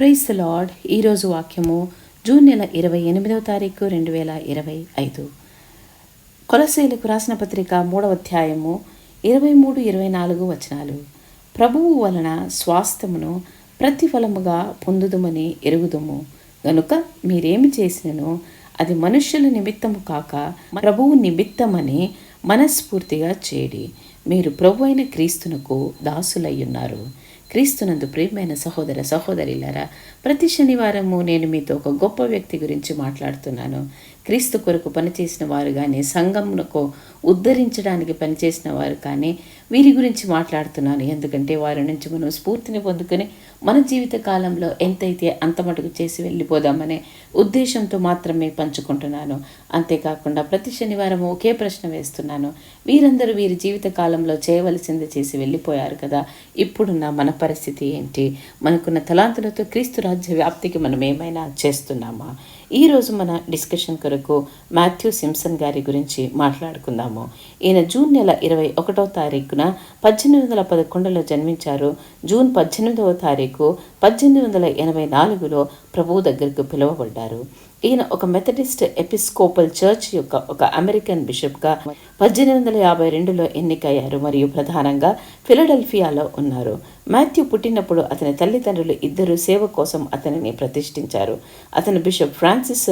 Price lord. ఈరోజు వాక్యము June నెల ఇరవై ఎనిమిదవ తారీఖు రెండు వేల ఇరవై ఐదు. కొలసేలకు రాసిన పత్రిక మూడవ అధ్యాయము ఇరవై మూడు ఇరవై నాలుగు వచనాలు. ప్రభువు వలన స్వాస్థ్యమును ప్రతిఫలముగా పొందుదుమని ఎరుగుదుము. గనుక మీరేమి చేసినను అది మనుష్యుల నిమిత్తము కాక ప్రభువు నిమిత్తమని మనస్ఫూర్తిగా చేడి. మీరు ప్రభు అయిన క్రీస్తునకు దాసులయ్యున్నారు. క్రీస్తునందు ప్రియమైన సహోదర సహోదరిలారా ప్రతి శనివారము నేను మీతో ఒక గొప్ప వ్యక్తి గురించి మాట్లాడుతున్నాను. క్రీస్తు కొరకు పనిచేసిన వారు కానీ సంఘమునకు ఉద్ధరించడానికి పనిచేసిన వారు కానీ వీరి గురించి మాట్లాడుతున్నాను ఎందుకంటే వారి నుంచి మనం స్ఫూర్తిని పొందుకొని మన జీవిత కాలంలో ఎంతైతే అంత మటుకు చేసి వెళ్ళిపోదామనే ఉద్దేశంతో మాత్రమే పంచుకుంటున్నాను. అంతేకాకుండా ప్రతి శనివారం ఒకే ప్రశ్న వేస్తున్నాను. వీరందరూ వీరి జీవిత కాలంలో చేయవలసింది చేసి వెళ్ళిపోయారు కదా. ఇప్పుడున్న మన పరిస్థితి ఏంటి? మనకున్న తలాంతులతో క్రీస్తు రాజ్య వ్యాప్తికి మనం ఏమైనా చేస్తున్నామా? ఈరోజు మన డిస్కషన్ కొరకు మాథ్యూ సిమ్సన్ గారి గురించి మాట్లాడుకుందాము. ఈయన జూన్ నెల ఇరవై ఒకటో తారీఖున పద్దెనిమిది వందల పదకొండులో జన్మించారు. జూన్ పద్దెనిమిదవ తారీఖు పద్దెనిమిది వందల ఎనభై నాలుగులో ప్రభువు దగ్గరకు పిలువబడ్డారు. ఈయన ఒక మెథడిస్ట్ ఎపిస్కోపల్ చర్చ్ యొక్క ఒక అమెరికన్ బిషప్గా పద్దెనిమిది వందల యాభై రెండులో ఎన్నికయ్యారు. మరియు ప్రధానంగా ఫిలడెల్ఫియాలో ఉన్నారు. మాథ్యూ పుట్టినప్పుడు అతని తల్లిదండ్రులు ఇద్దరు సేవ కోసం అతనిని ప్రతిష్ఠించారు. అతని బిషప్ ఫ్రాన్సిస్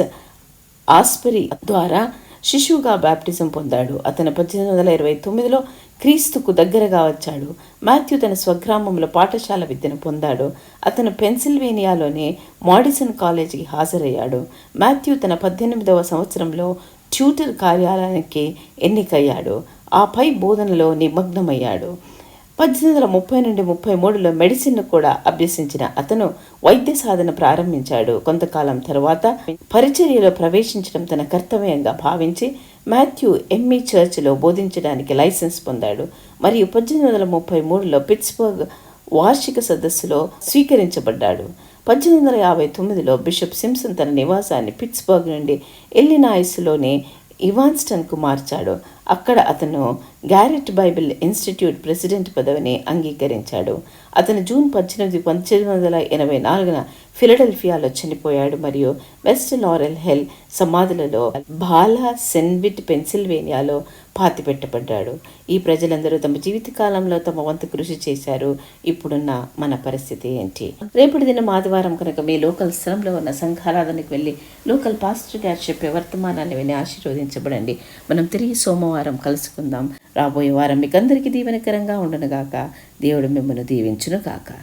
ఆస్పరి ద్వారా శిశువుగా బ్యాప్టిజం పొందాడు. అతను పద్దెనిమిది వందల ఇరవై తొమ్మిదిలో క్రీస్తుకు దగ్గరగా వచ్చాడు. మాథ్యూ తన స్వగ్రామంలో పాఠశాల విద్యను పొందాడు. అతను పెన్సిల్వేనియాలోని మాడిసన్ కాలేజీకి హాజరయ్యాడు. మాథ్యూ తన పద్దెనిమిదవ సంవత్సరంలో ట్యూటర్ కార్యాలయానికి ఎన్నికయ్యాడు. ఆపై బోధనలో నిమగ్నమయ్యాడు. పద్దెనిమిది వందల ముప్పై నుండి ముప్పై మూడులో మెడిసిన్ను కూడా అభ్యసించిన అతను వైద్య సాధన ప్రారంభించాడు. కొంతకాలం తర్వాత పరిచర్యలో ప్రవేశించడం తన కర్తవ్యంగా భావించి మాథ్యూ ఎంఈ చర్చ్లో బోధించడానికి లైసెన్స్ పొందాడు. మరియు పద్దెనిమిది వందల ముప్పై మూడులో పిట్స్బర్గ్ వార్షిక సదస్సులో స్వీకరించబడ్డాడు. పద్దెనిమిది వందల యాభై తొమ్మిదిలో బిషప్ సింప్సన్ తన నివాసాన్ని పిట్స్బర్గ్ నుండి ఎల్లినాయిస్లోని ఇవాన్స్టన్కు మార్చాడు. అక్కడ అతను గ్యారెట్ బైబిల్ ఇన్స్టిట్యూట్ ప్రెసిడెంట్ పదవిని అంగీకరించాడు. అతను జూన్ పద్దెనిమిది పంతొమ్మిది వందల ఎనభై నాలుగున ఫిలడెల్ఫియాలో చనిపోయాడు మరియు వెస్ట్ లారెల్ హెల్ సమాధులలో బాలా సెన్విట్ పెన్సిల్వేనియాలో పాతిపెట్టబడ్డాడు. ఈ ప్రజలందరూ తమ జీవితకాలంలో తమ వంతు కృషి చేశారు. ఇప్పుడున్న మన పరిస్థితి ఏంటి? రేపటి దినం ఆదివారం కనుక మీ లోకల్ స్థలంలో ఉన్న సంఘారాధనకు వెళ్ళి లోకల్ పాస్టర్ గారు చెప్పే వర్తమానాన్ని విని ఆశీర్వదించబడండి. మనం తిరిగి సోమవారం కలుసుకుందాం. రాబోయే వారం మీకందరికీ దీవెనకరంగా ఉండనుగాక. దేవుడు మిమ్మల్ని దీవించును గాక